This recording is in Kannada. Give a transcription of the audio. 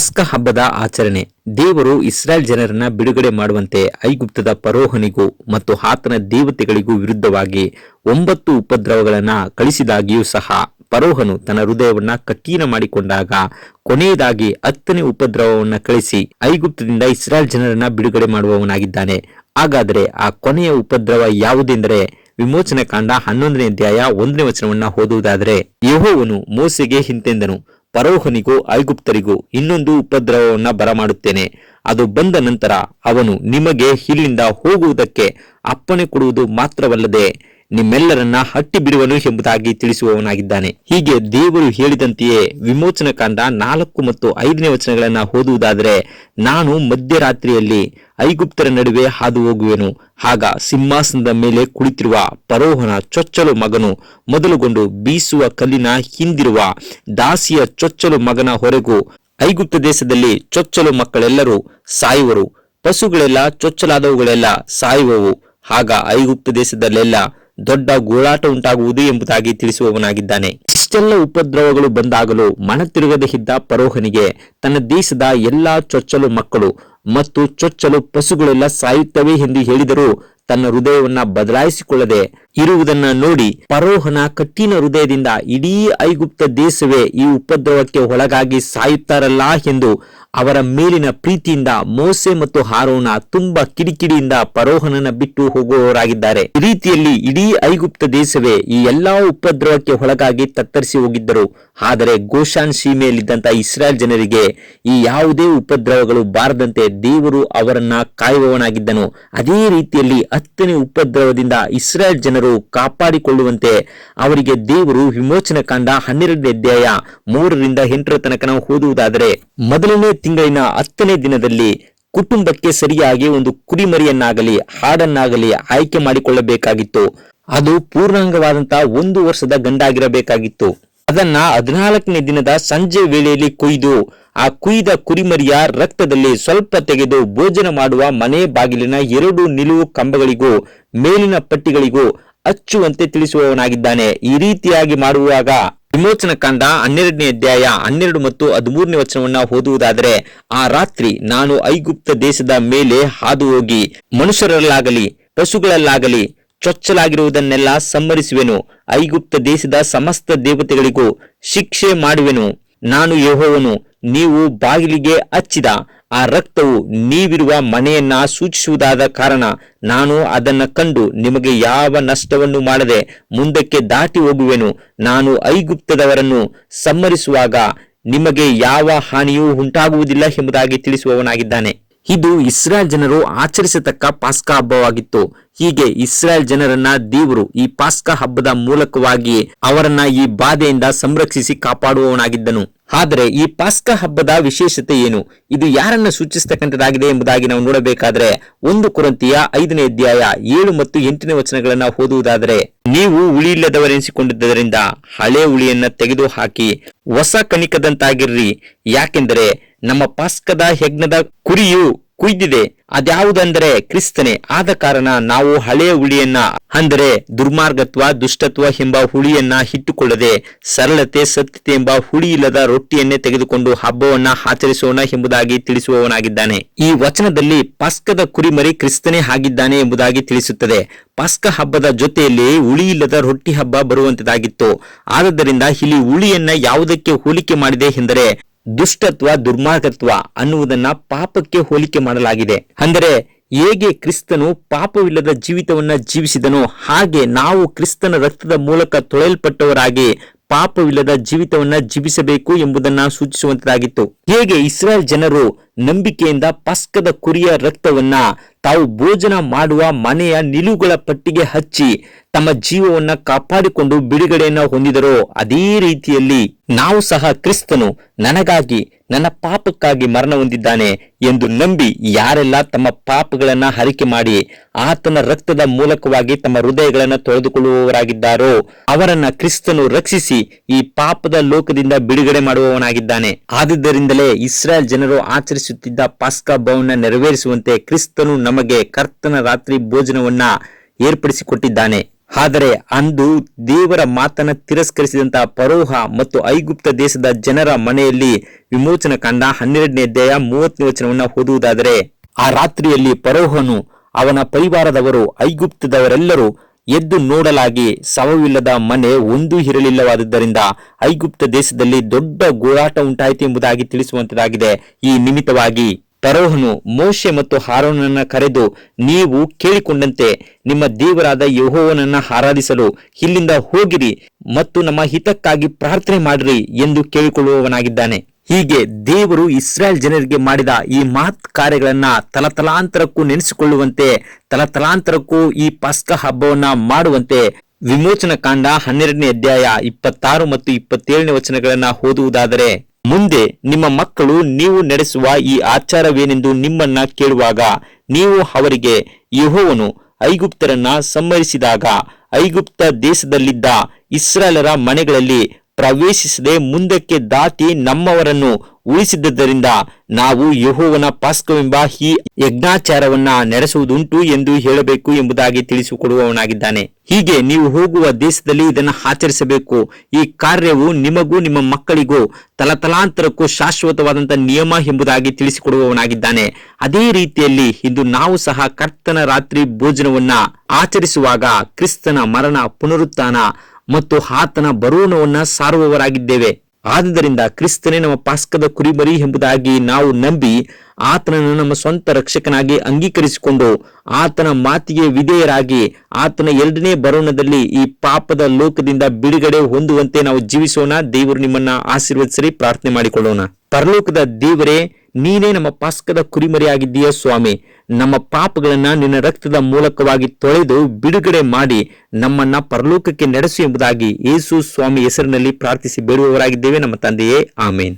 ಪಸ್ಕ ಹಬ್ಬದ ಆಚರಣೆ. ದೇವರು ಇಸ್ರಾಯೇಲ್ ಜನರನ್ನ ಬಿಡುಗಡೆ ಮಾಡುವಂತೆ ಐಗುಪ್ತದ ಪರೋಹನಿಗೂ ಮತ್ತು ಆತನ ದೇವತೆಗಳಿಗೂ ವಿರುದ್ಧವಾಗಿ ಒಂಬತ್ತು ಉಪದ್ರವಗಳನ್ನ ಕಳಿಸಿದಾಗಿಯೂ ಸಹ ಪರೋಹನು ತನ್ನ ಹೃದಯವನ್ನ ಕಠಿಣ ಮಾಡಿಕೊಂಡಾಗ ಕೊನೆಯದಾಗಿ ಹತ್ತನೇ ಉಪದ್ರವವನ್ನ ಕಳಿಸಿ ಐಗುಪ್ತದಿಂದ ಇಸ್ರಾಯೇಲ್ ಜನರನ್ನ ಬಿಡುಗಡೆ ಮಾಡುವವನಾಗಿದ್ದಾನೆ. ಹಾಗಾದರೆ ಆ ಕೊನೆಯ ಉಪದ್ರವ ಯಾವುದೆಂದರೆ ವಿಮೋಚನೆ ಕಾಂಡ ಹನ್ನೊಂದನೇ ಅಧ್ಯಾಯ ಒಂದನೇ ವಚನವನ್ನ ಓದುವುದಾದರೆ, ಯಹೋವನು ಮೋಸೆಗೆ ಹಿಂತೆಂದನು. ಪರೋಹನಿಗೂ, ಐಗುಪ್ತರಿಗೂ ಇನ್ನೊಂದು ಉಪದ್ರವವನ್ನು ಬರಮಾಡುತ್ತೇನೆ. ಅದು ಬಂದ ನಂತರ ಅವನು ನಿಮಗೆ ಇಲ್ಲಿಂದ ಹೋಗುವುದಕ್ಕೆ ಅಪ್ಪಣೆ ಕೊಡುವುದು ಮಾತ್ರವಲ್ಲದೆ ನಿಮ್ಮೆಲ್ಲರನ್ನ ಹಟ್ಟಿ ಬಿಡುವನು ಎಂಬುದಾಗಿ ತಿಳಿಸುವವನಾಗಿದ್ದಾನೆ. ಹೀಗೆ ದೇವರು ಹೇಳಿದಂತೆಯೇ ವಿಮೋಚನ ಕಾಂಡ ನಾಲ್ಕು ಮತ್ತು ಐದನೇ ವಚನಗಳನ್ನ ಓದುವುದಾದರೆ, ನಾನು ಮಧ್ಯರಾತ್ರಿಯಲ್ಲಿ ಐಗುಪ್ತರ ನಡುವೆ ಹಾದು ಹೋಗುವೆನು ಆಗ ಸಿಂಹಾಸನದ ಮೇಲೆ ಕುಳಿತಿರುವ ಪರೋಹನ ಚೊಚ್ಚಲು ಮಗನು ಮೊದಲುಗೊಂಡು ಬೀಸುವ ಕಲ್ಲಿನ ಹಿಂದಿರುವ ದಾಸಿಯ ಚೊಚ್ಚಲು ಮಗನ ಹೊರಗೂ ಐಗುಪ್ತ ದೇಶದಲ್ಲಿ ಚೊಚ್ಚಲು ಮಕ್ಕಳೆಲ್ಲರೂ ಸಾಯುವರು. ಪಶುಗಳೆಲ್ಲ ಚೊಚ್ಚಲಾದವುಗಳೆಲ್ಲ ಸಾಯುವವು. ಆಗ ಐಗುಪ್ತ ದೇಶದಲ್ಲೆಲ್ಲ ದೊಡ್ಡ ಗೋಳಾಟ ಉಂಟಾಗುವುದು ಎಂಬುದಾಗಿ ತಿಳಿಸುವವನಾಗಿದ್ದಾನೆ. ಇಷ್ಟೆಲ್ಲ ಉಪದ್ರವಗಳು ಬಂದಾಗಲೂ ಮನತಿರುಗದೆ ಇದ್ದ ಪರೋಹನಿಗೆ ತನ್ನ ದೇಶದ ಎಲ್ಲಾ ಚೊಚ್ಚಲು ಮಕ್ಕಳು ಮತ್ತು ಚೊಚ್ಚಲು ಪಶುಗಳೆಲ್ಲ ಸಾಯುತ್ತವೆ ಎಂದು ಹೇಳಿದರೂ ತನ್ನ ಹೃದಯವನ್ನ ಬದಲಾಯಿಸಿಕೊಳ್ಳದೆ ಇರುವುದನ್ನ ನೋಡಿ ಪರೋಹನ ಕಠಿಣ ಹೃದಯದಿಂದ ಇಡೀ ಐಗುಪ್ತ ದೇಶವೇ ಈ ಉಪದ್ರವಕ್ಕೆ ಒಳಗಾಗಿ ಸಾಯುತ್ತಾರಲ್ಲ ಎಂದು ಅವರ ಮೇಲಿನ ಪ್ರೀತಿಯಿಂದ ಮೋಸೆ ಮತ್ತು ಹಾರೋನ ತುಂಬಾ ಕಿಡಿಕಿಡಿಯಿಂದ ಪರೋಹನನ ಬಿಟ್ಟು ಹೋಗುವವರಾಗಿದ್ದಾರೆ. ಈ ರೀತಿಯಲ್ಲಿ ಇಡೀ ಐಗುಪ್ತ ದೇಶವೇ ಈ ಎಲ್ಲಾ ಉಪದ್ರವಕ್ಕೆ ಒಳಗಾಗಿ ತತ್ತರಿಸಿ ಹೋಗಿದ್ದರು. ಆದರೆ ಗೋಶಾನ್ ಸೀಮೆಯಲ್ಲಿದ್ದಂತ ಇಸ್ರಾಯೇಲ್ ಜನರಿಗೆ ಈ ಯಾವುದೇ ಉಪದ್ರವಗಳು ಬಾರದಂತೆ ದೇವರು ಅವರನ್ನ ಕಾಯುವವನಾಗಿದ್ದನು. ಅದೇ ರೀತಿಯಲ್ಲಿ ಹತ್ತನೇ ಉಪದ್ರವದಿಂದ ಇಸ್ರಾಯೇಲ್ ಜನರು ಕಾಪಾಡಿಕೊಳ್ಳುವಂತೆ ಅವರಿಗೆ ದೇವರು ವಿಮೋಚನ ಕಾಂಡ ಹನ್ನೆರಡನೇ ಅಧ್ಯಾಯ ಮೂರರಿಂದ ಎಂಟರ ತನಕ ನಾವು ಓದುವುದಾದರೆ, ಮೊದಲನೇ ತಿಂಗಳಿನ ಹತ್ತನೇ ದಿನದಲ್ಲಿ ಕುಟುಂಬಕ್ಕೆ ಸರಿಯಾಗಿ ಒಂದು ಕುರಿಮರಿಯನ್ನಾಗಲಿ, ಹಾಡನ್ನಾಗಲಿ ಆಯ್ಕೆ ಮಾಡಿಕೊಳ್ಳಬೇಕಾಗಿತ್ತು. ಅದು ಪೂರ್ಣಾಂಗವಾದಂತಹ ಒಂದು ವರ್ಷದ ಗಂಡಾಗಿರಬೇಕಾಗಿತ್ತು. ಅದನ್ನ ಹದಿನಾಲ್ಕನೇ ದಿನದ ಸಂಜೆ ವೇಳೆಯಲ್ಲಿ ಕುಯ್ದು, ಆ ಕುಯ್ದ ಕುರಿಮರಿಯ ರಕ್ತದಲ್ಲಿ ಸ್ವಲ್ಪ ತೆಗೆದು ಭೋಜನ ಮಾಡುವ ಮನೆ ಬಾಗಿಲಿನ ಎರಡು ನಿಲುವು ಕಂಬಗಳಿಗೂ, ಮೇಲಿನ ಪಟ್ಟಿಗಳಿಗೂ ಹಚ್ಚುವಂತೆ ತಿಳಿಸುವವನಾಗಿದ್ದಾನೆ. ಈ ರೀತಿಯಾಗಿ ಮಾಡುವಾಗ ವಿಮೋಚನ ಕಾಂಡ ಹನ್ನೆರಡನೇ ಅಧ್ಯಾಯ ಹನ್ನೆರಡು ಮತ್ತು ಹದಿಮೂರನೇ ವಚನವನ್ನ ಓದುವುದಾದರೆ, ಆ ರಾತ್ರಿ ನಾನು ಐಗುಪ್ತ ದೇಶದ ಮೇಲೆ ಹಾದು ಹೋಗಿ ಮನುಷ್ಯರಲ್ಲಾಗಲಿ, ಪಶುಗಳಲ್ಲಾಗಲಿ ಚೊಚ್ಚಲಾಗಿರುವುದನ್ನೆಲ್ಲ ಸಂಹರಿಸುವೆನು. ಐಗುಪ್ತ ದೇಶದ ಸಮಸ್ತ ದೇವತೆಗಳಿಗೂ ಶಿಕ್ಷೆ ಮಾಡುವೆನು. ನಾನು ಯಹೋವನು, ನೀವು ಬಾಗಿಲಿಗೆ ಹಚ್ಚಿದ ಆ ರಕ್ತವು ನೀವಿರುವ ಮನೆಯನ್ನ ಸೂಚಿಸುವುದಾದ ಕಾರಣ ನಾನು ಅದನ್ನು ಕಂಡು ನಿಮಗೆ ಯಾವ ನಷ್ಟವನ್ನು ಮಾಡದೆ ಮುಂದಕ್ಕೆ ದಾಟಿ ಹೋಗುವೆನು. ನಾನು ಐಗುಪ್ತದವರನ್ನು ಸಮ್ಮರಿಸುವಾಗ ನಿಮಗೆ ಯಾವ ಹಾನಿಯೂ ಉಂಟಾಗುವುದಿಲ್ಲ ಎಂಬುದಾಗಿ ತಿಳಿಸುವವನಾಗಿದ್ದಾನೆ. ಇದು ಇಸ್ರಾಯೇಲ್ ಜನರು ಆಚರಿಸತಕ್ಕ ಪಾಸ್ಕ ಹಬ್ಬವಾಗಿತ್ತು. ಹೀಗೆ ಇಸ್ರಾಯೇಲ್ ಜನರನ್ನ ದೇವರು ಈ ಪಾಸ್ಕ ಹಬ್ಬದ ಮೂಲಕವಾಗಿ ಅವರನ್ನ ಈ ಬಾಧೆಯಿಂದ ಸಂರಕ್ಷಿಸಿ ಕಾಪಾಡುವವನಾಗಿದ್ದನು. ಆದರೆ ಈ ಪಾಸ್ಕ ಹಬ್ಬದ ವಿಶೇಷತೆ ಏನು? ಇದು ಯಾರನ್ನ ಸೂಚಿಸತಕ್ಕಂಥದ್ದಾಗಿದೆ ಎಂಬುದಾಗಿ ನಾವು ನೋಡಬೇಕಾದ್ರೆ ಒಂದು ಕುರಂತಿಯ ಐದನೇ ಅಧ್ಯಾಯ ಏಳು ಮತ್ತು ಎಂಟನೇ ವಚನಗಳನ್ನ ಓದುವುದಾದರೆ, ನೀವು ಉಳಿಯಿಲ್ಲದವರೆನಿಸಿಕೊಂಡಿದ್ದರಿಂದ ಹಳೆ ಉಳಿಯನ್ನ ತೆಗೆದು ಹಾಕಿ ಹೊಸ ಕಣಿಕದಂತಾಗಿರ್ರಿ ಯಾಕೆಂದರೆ ನಮ್ಮ ಪಾಸ್ಕದ ಹೆಗ್ನದ ಕುರಿಯು ಕುಯ್ದಿದೆ. ಅದ್ಯಾವುದಂದರೆ ಕ್ರಿಸ್ತನೇ. ಆದ ಕಾರಣ ನಾವು ಹಳೆಯ ಹುಳಿಯನ್ನ, ಅಂದರೆ ದುರ್ಮಾರ್ಗತ್ವ, ದುಷ್ಟತ್ವ ಎಂಬ ಹುಳಿಯನ್ನ ಇಟ್ಟುಕೊಳ್ಳದೆ ಸರಳತೆ, ಸತ್ಯತೆ ಎಂಬ ಹುಳಿ ಇಲ್ಲದ ರೊಟ್ಟಿಯನ್ನೇ ತೆಗೆದುಕೊಂಡು ಹಬ್ಬವನ್ನ ಆಚರಿಸೋಣ ಎಂಬುದಾಗಿ ತಿಳಿಸುವವನಾಗಿದ್ದಾನೆ. ಈ ವಚನದಲ್ಲಿ ಪಾಸ್ಕದ ಕುರಿಮರಿ ಕ್ರಿಸ್ತನೇ ಆಗಿದ್ದಾನೆ ಎಂಬುದಾಗಿ ತಿಳಿಸುತ್ತದೆ. ಪಾಸ್ಕ ಹಬ್ಬದ ಜೊತೆಯಲ್ಲಿ ಹುಳಿ ಇಲ್ಲದ ರೊಟ್ಟಿ ಹಬ್ಬ ಬರುವಂತದಾಗಿತ್ತು ಆದ್ದರಿಂದ ಇಲ್ಲಿ ಹುಳಿಯನ್ನ ಯಾವುದಕ್ಕೆ ಹೋಲಿಕೆ ಮಾಡಿದೆ ಎಂದರೆ ದುಷ್ಟತ್ವ, ದುರ್ಮಾರ್ಗತ್ವ ಅನ್ನುವುದನ್ನ ಪಾಪಕ್ಕೆ ಹೋಲಿಕೆ ಮಾಡಲಾಗಿದೆ. ಅಂದರೆ ಹೇಗೆ ಕ್ರಿಸ್ತನು ಪಾಪವಿಲ್ಲದ ಜೀವಿತವನ್ನ ಜೀವಿಸಿದನು ಹಾಗೆ ನಾವು ಕ್ರಿಸ್ತನ ರಕ್ತದ ಮೂಲಕ ತೊಳೆಯಲ್ಪಟ್ಟವರಾಗಿ ಪಾಪವಿಲ್ಲದ ಜೀವಿತವನ್ನ ಜೀವಿಸಬೇಕು ಎಂಬುದನ್ನ ಸೂಚಿಸುವಂತದಾಗಿತ್ತು. ಹೇಗೆ ಇಸ್ರಾಯೇಲ್ ಜನರು ನಂಬಿಕೆಯಿಂದ ಪಸ್ಕದ ಕುರಿಯ ರಕ್ತವನ್ನ ತಾವು ಭೋಜನ ಮಾಡುವ ಮನೆಯ ನಿಲುವುಗಳ ಪಟ್ಟಿಗೆ ಹಚ್ಚಿ ತಮ್ಮ ಜೀವವನ್ನ ಕಾಪಾಡಿಕೊಂಡು ಬಿಡುಗಡೆಯನ್ನ ಹೊಂದಿದರೋ ಅದೇ ರೀತಿಯಲ್ಲಿ ನಾವು ಸಹ ಕ್ರಿಸ್ತನು ನನಗಾಗಿ ನನ್ನ ಪಾಪಕ್ಕಾಗಿ ಮರಣ ಹೊಂದಿದ್ದಾನೆ ಎಂದು ನಂಬಿ ಯಾರೆಲ್ಲ ತಮ್ಮ ಪಾಪಗಳನ್ನ ಹರಿಕೆ ಮಾಡಿ ಆತನ ರಕ್ತದ ಮೂಲಕವಾಗಿ ತಮ್ಮ ಹೃದಯಗಳನ್ನ ತೊಳೆದುಕೊಳ್ಳುವವರಾಗಿದ್ದಾರೋ ಅವರನ್ನ ಕ್ರಿಸ್ತನು ರಕ್ಷಿಸಿ ಈ ಪಾಪದ ಲೋಕದಿಂದ ಬಿಡುಗಡೆ ಮಾಡುವವನಾಗಿದ್ದಾನೆ. ಆದುದರಿಂದಲೇ ಇಸ್ರಾಯೇಲ್ ಜನರು ಆಚರಿಸುತ್ತಿದ್ದ ಪಾಸ್ಕಾ ಭವನ ನೆರವೇರಿಸುವಂತೆ ಕ್ರಿಸ್ತನು ನಮಗೆ ಕರ್ತನ ರಾತ್ರಿ ಭೋಜನವನ್ನ ಏರ್ಪಡಿಸಿಕೊಟ್ಟಿದ್ದಾನೆ. ಆದರೆ ಅಂದು ದೇವರ ಮಾತನ್ನು ತಿರಸ್ಕರಿಸಿದಂತಹ ಪರೋಹ ಮತ್ತು ಐಗುಪ್ತ ದೇಶದ ಜನರ ಮನೆಯಲ್ಲಿ ವಿಮೋಚನ ಕಂಡ ಹನ್ನೆರಡನೇ ಅಧ್ಯಾಯ ಮೂವತ್ತನೇ ವಚನವನ್ನ ಓದುವುದಾದರೆ, ಆ ರಾತ್ರಿಯಲ್ಲಿ ಪರೋಹನು ಅವನ ಪರಿವಾರದವರು, ಐಗುಪ್ತದವರೆಲ್ಲರೂ ಎದ್ದು ನೋಡಲಾಗಿ ಶವವಿಲ್ಲದ ಮನೆ ಒಂದು ಇರಲಿಲ್ಲವಾದದ್ದರಿಂದ ಐಗುಪ್ತ ದೇಶದಲ್ಲಿ ದೊಡ್ಡ ಗೋಳಾಟ ಉಂಟಾಯಿತು ಎಂಬುದಾಗಿ ತಿಳಿಸುವಂತದಾಗಿದೆ. ಈ ನಿಮಿತ್ತವಾಗಿ ಫರೋಹನು ಮೋಶೆ ಮತ್ತು ಹಾರೋನನ್ನ ಕರೆದು, ನೀವು ಕೇಳಿಕೊಂಡಂತೆ ನಿಮ್ಮ ದೇವರಾದ ಯಹೋವನನ್ನ ಆರಾಧಿಸಲು ಇಲ್ಲಿಂದ ಹೋಗಿರಿ ಮತ್ತು ನಮ್ಮ ಹಿತಕ್ಕಾಗಿ ಪ್ರಾರ್ಥನೆ ಮಾಡಿರಿ ಎಂದು ಕೇಳಿಕೊಳ್ಳುವವನಾಗಿದ್ದಾನೆ. ಹೀಗೆ ದೇವರು ಇಸ್ರಾಯೇಲ್ ಜನರಿಗೆ ಮಾಡಿದ ಈ ಮಹತ್ ಕಾರ್ಯಗಳನ್ನ ತಲತಲಾಂತರಕ್ಕೂ ನೆನೆಸಿಕೊಳ್ಳುವಂತೆ, ತಲತಲಾಂತರಕ್ಕೂ ಈ ಪಸ್ಕ ಹಬ್ಬವನ್ನ ಮಾಡುವಂತೆ ವಿಮೋಚನ ಕಾಂಡ ಹನ್ನೆರಡನೇ ಅಧ್ಯಾಯ ಇಪ್ಪತ್ತಾರು ಮತ್ತು ಇಪ್ಪತ್ತೇಳನೇ ವಚನಗಳನ್ನ ಓದುವುದಾದರೆ, ಮುಂದೆ ನಿಮ್ಮ ಮಕ್ಕಳು ನೀವು ನಡೆಸುವ ಈ ಆಚಾರವೇನೆಂದು ನಿಮ್ಮನ್ನ ಕೇಳುವಾಗ, ನೀವು ಅವರಿಗೆ ಯಹೋವನು ಐಗುಪ್ತರನ್ನ ಸಂಹರಿಸಿದಾಗ, ಐಗುಪ್ತ ದೇಶದಲ್ಲಿದ್ದ ಇಸ್ರಾಲರ ಮನೆಗಳಲ್ಲಿ ಪ್ರವೇಶಿಸದೆ ಮುಂದಕ್ಕೆ ದಾಟಿ ನಮ್ಮವರನ್ನು ಉಳಿಸಿದ್ದರಿಂದ ನಾವು ಯಹೋವನ ಪಾಸ್ಕವೆಂಬ ಈ ಯಜ್ಞಾಚಾರವನ್ನ ನಡೆಸುವುದುಂಟು ಎಂದು ಹೇಳಬೇಕು ಎಂಬುದಾಗಿ ತಿಳಿಸಿಕೊಡುವವನಾಗಿದ್ದಾನೆ. ಹೀಗೆ ನೀವು ಹೋಗುವ ದೇಶದಲ್ಲಿ ಇದನ್ನು ಆಚರಿಸಬೇಕು. ಈ ಕಾರ್ಯವು ನಿಮಗೂ ನಿಮ್ಮ ಮಕ್ಕಳಿಗೂ ತಲತಲಾಂತರಕ್ಕೂ ಶಾಶ್ವತವಾದಂತಹ ನಿಯಮ ಎಂಬುದಾಗಿ ತಿಳಿಸಿಕೊಡುವವನಾಗಿದ್ದಾನೆ. ಅದೇ ರೀತಿಯಲ್ಲಿ ಇಂದು ನಾವು ಸಹ ಕರ್ತನ ರಾತ್ರಿ ಭೋಜನವನ್ನ ಆಚರಿಸುವಾಗ ಕ್ರಿಸ್ತನ ಮರಣ ಪುನರುತ್ಥಾನ ಮತ್ತು ಆತನ ಬರೋಣವನ್ನ ಸಾರುವವರಾಗಿದ್ದೇವೆ. ಆದುದರಿಂದ ಕ್ರಿಸ್ತನೇ ನಮ್ಮ ಪಾಸ್ಕದ ಕುರಿಮರಿ ಎಂಬುದಾಗಿ ನಾವು ನಂಬಿ ಆತನನ್ನು ನಮ್ಮ ಸ್ವಂತ ರಕ್ಷಕನಾಗಿ ಅಂಗೀಕರಿಸಿಕೊಂಡು ಆತನ ಮಾತಿಗೆ ವಿಧೇಯರಾಗಿ ಆತನ ಎರಡನೇ ಬರೋಣದಲ್ಲಿ ಈ ಪಾಪದ ಲೋಕದಿಂದ ಬಿಡುಗಡೆ ಹೊಂದುವಂತೆ ನಾವು ಜೀವಿಸೋಣ. ದೇವರು ನಿಮ್ಮನ್ನ ಆಶೀರ್ವದಿಸಲಿ, ಪ್ರಾರ್ಥನೆ ಮಾಡಿಕೊಳ್ಳೋಣ. ಪರಲೋಕದ ದೇವರೇ, ನೀನೇ ನಮ್ಮ ಪಾಸ್ಕದ ಕುರಿಮರಿಯಾಗಿದ್ದೀಯ ಸ್ವಾಮಿ. ನಮ್ಮ ಪಾಪಗಳನ್ನ ನಿನ್ನ ರಕ್ತದ ಮೂಲಕವಾಗಿ ತೊಳೆದು ಬಿಡುಗಡೆ ಮಾಡಿ ನಮ್ಮನ್ನ ಪರಲೋಕಕ್ಕೆ ನಡೆಸು ಎಂಬುದಾಗಿ ಯೇಸು ಸ್ವಾಮಿ ಹೆಸರಿನಲ್ಲಿ ಪ್ರಾರ್ಥಿಸಿ ಬೇಡುವವರಾಗಿದ್ದೇವೆ. ನಮ್ಮ ತಂದೆಯೇ, ಆಮೇನ್.